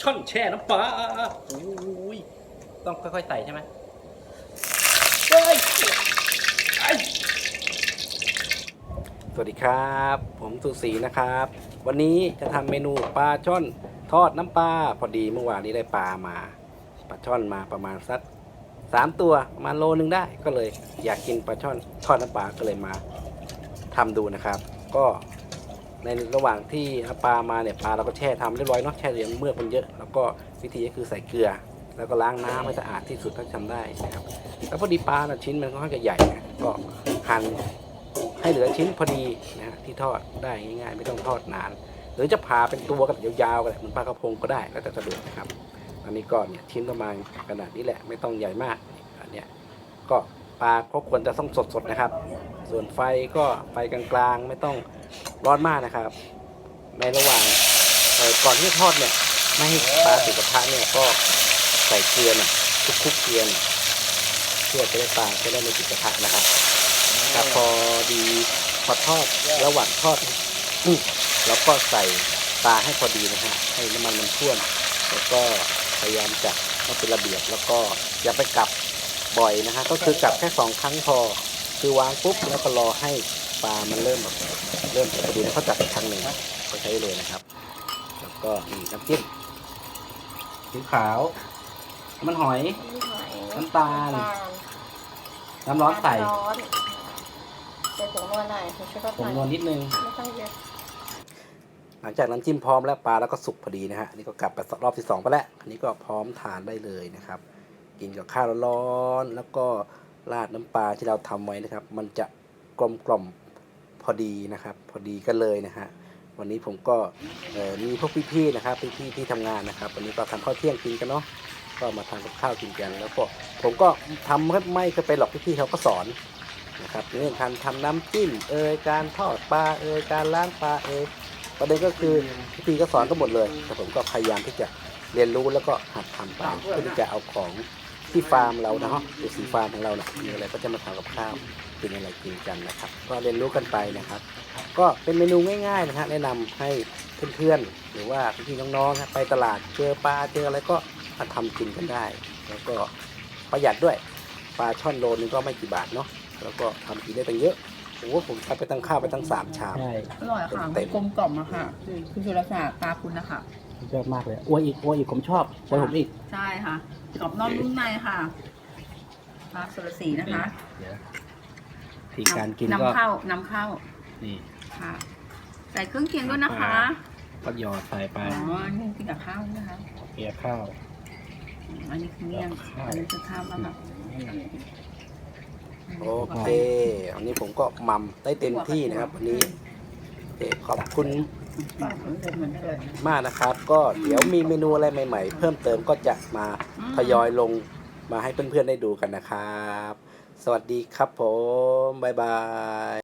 ช่อนแช่น้ำปลาโอ้ยต้องค่อยๆใส่ใช่ไหมเฮ้ยไอ้สวัสดีครับ ผมสุสีนะครับ วันนี้จะทำเมนูปลาช่อนทอดน้ำปลาพอดีเมื่อวานนี้ได้ปลามาปลาช่อนมาประมาณสักสามตัวประมาณโลนึงได้ก็เลยอยากกินปลาช่อนทอดน้ำปลาก็เลยมาทำดูนะครับ ก็ ในระหว่างที่เอาปลามาเนี่ยปลาเราก็แช่ทำเรียบร้อยเนาะแช่เหลืองเมือกมันเยอะ แล้วก็วิธีก็คือใส่เกลือ แล้วก็ล้างน้ำให้สะอาดที่สุดเท่าที่ทำได้นะครับแล้วพอดีปลานะชิ้นมันก็ค่อนข้างจะใหญ่นะก็หั่นให้เหลือชิ้นพอดีนะฮะที่ทอดได้ง่ายๆ ไม่ต้องทอดนาน หรือจะผ่าเป็นตัวกันยาวๆก็ได้เหมือนปลากระพงก็ได้แล้วแต่สะดวกนะครับอันนี้ก็เนี่ยชิ้นประมาณขนาดนี้แหละไม่ต้องใหญ่มากอันเนี้ยก็ ปลาก็ควรจะต้องสดๆนะครับ ส่วนไฟก็ไฟกลางๆ ไม่ต้องร้อนมากนะครับ ในระหว่างก่อนที่จะทอดเนี่ยไม่ให้ปลาติดกระทะเนี่ยก็ใส่เกลือน่ะคุกๆเกลือนเพื่อจะได้ปลาจะได้ไม่ติดกระทะนะครับครับพอดีพอทอดระหว่างทอดอืมเราก็ใส่ปลาให้พอดีนะฮะให้น้ำมันมันท่วมแล้วก็พยายามจับให้เป็นระเบียบแล้วก็อย่าไปกลับ บ่อยนะฮะก็คือกลับแค่สองครั้งพอ คือวางปุ๊บแล้วก็รอให้ปลามันเริ่มแบบเริ่มกระดูกเขาจับอีกครั้งหนึ่งก็ใช้เลยนะครับ แล้วก็นี่น้ำจิ้มสีขาวน้ำมันหอย น้ำตาล น้ำร้อนใส่น้ำร้อนใส่ผงนวลหน่อยผงชูรสผหงน่อยนวลนิดนึงไม่ต้องเยอะหลังจากน้ำจิ้มพร้อมแล้วปลาแล้วก็สุกพอดีนะฮะอันนี่ก็กลับไปรอบที่สองไปแล้วอันนี้ก็พร้อมทานได้เลยนะครับ กินกับข้าวร้อนแล้วก็ราดน้ำปลาที่เราทำไว้นะครับ มันจะกลมกล่อมพอดีนะครับ พอดีกันเลยนะฮะวันนี้ผมก็มีพวกพี่ๆนะครับพี่ๆที่ทำงานนะครับ วันนี้ก็ทำข้าวเที่ยงกินกันเนาะก็มาทานกับข้าวกินกันแล้วก็ผมก็ทำไม่เคยไปหรอกพี่ๆเขาก็สอนนะครับเรื่องการทำน้ำจิ้มเอยการทอดปลาเอยการล้างปลาเอยประเด็นก็คือพี่ก็สอนก็หมดเลยแต่ผมก็พยายามที่จะเรียนรู้แล้วก็หัดทำไปเพื่อที่จะเอาของ ที่ฟาร์มเรานะฮะหรือสีฟาร์มของเราเนี่ยมีอะไรก็จะมาทำกับข้าวกินอะไรกินกันนะครับ ก็เรียนรู้กันไปนะครับ ก็เป็นเมนูง่ายๆนะฮะแนะนำให้เพื่อนๆหรือว่าพี่ๆน้องๆนะไปตลาดเจอปลาเจออะไรก็มาทำกินกันได้ แล้วก็ประหยัดด้วยปลาช่อนโลนึงก็ไม่กี่บาทเนาะแล้วก็ทำกินได้ตั้งเยอะโอ้โหผมทำไปตั้งข้าวไปตั้งสามชามใช่อร่อยค่ะเต็มกลมกล่อมอะค่ะ คือคือสุรศาสตร์ปลาคุณนะคะ ยอดมากเลยอวยอีกอวยอีกผมชอบอวยผมอีก ใช่ค่ะกรอบนอกนุ่มในค่ะปลาสุรศรีนะคะเดี๋ยวทีการกินก็นำเข้านำเข้า นี่ค่ะใส่เครื่องเคียงด้วยนะคะก็หยอดใส่ไปอ๋ออันนี้กินกับข้าวนะคะเกียข้าวอืมอันนี้คือเมี่ยงข้าวอันนี้คือข้าวแล้วค่ะโอเควันนี้ผมก็มัมได้เต็มที่นะครับ วันนี้โอเคขอบคุณปลาเห มากนะครับ ก็เดี๋ยวมีเมนูอะไรใหม่ ๆ เพิ่มเติมก็จะมาทยอยลงมาให้เพื่อนๆได้ดูกันนะครับ สวัสดีครับผม บ๊ายบาย